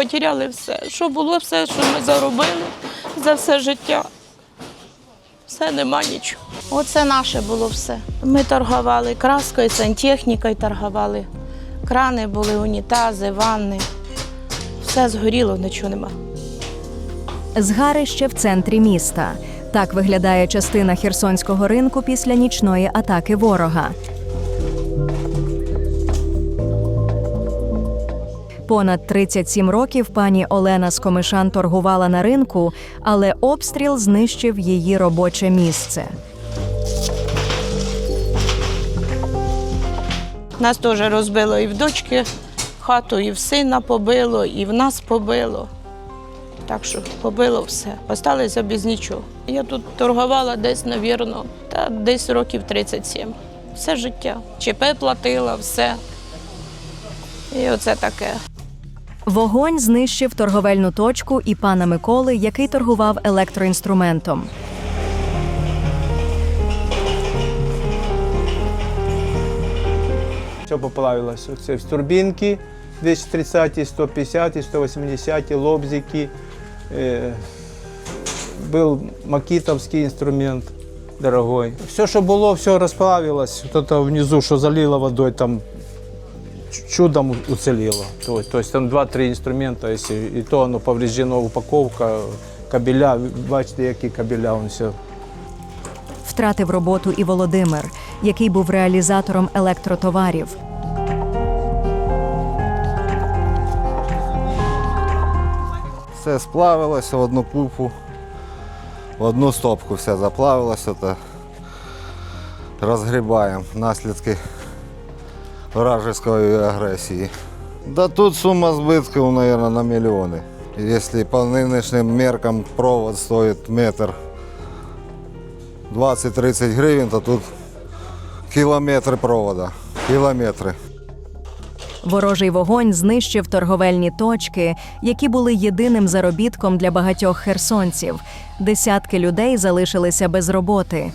потеряли все. Що було, все, що ми заробили за все життя. Все нема нічого. Оце наше було все. Ми торгували краскою, сантехнікою торгували. Крани були, унітази, ванни. Все згоріло, нічого нема. Згарище в центрі міста. Так виглядає частина херсонського ринку після нічної атаки ворога. Понад 37 років пані Олена Скомишан торгувала на ринку, але обстріл знищив її робоче місце. Нас теж розбило і в дочки хату, і в сина побило, і в нас побило. Так що побило все. Осталися без нічого. Я тут торгувала десь, навірно, та десь років 37. Все життя. ЧП платила, все. І оце таке. Вогонь знищив торговельну точку і пана Миколи, який торгував електроінструментом. Все поплавилось. Це турбінки 230, 150, 180, лобзики. Э, был макитовский инструмент дорогой. Все, что было, все расплавилось. Вот это внизу, что залило водой, там ч- чудом уцелело. То, то есть там два-три инструмента, если и то оно повреждено, упаковка, кабеля, бачите, які кабеля, он все Втратив роботу і Володимир, який був реалізатором електротоварів. Все сплавилося в одну купу, в одну стопку все заплавилося, то розгрібаємо наслідки вражеської агресії. Да тут сума збитків, мабуть, на мільйони. Якщо по нинішнім меркам провод стоїть метр 20-30 гривень, то тут кілометри провода. Кілометри. Ворожий вогонь знищив торговельні точки, які були єдиним заробітком для багатьох херсонців. Десятки людей залишилися без роботи.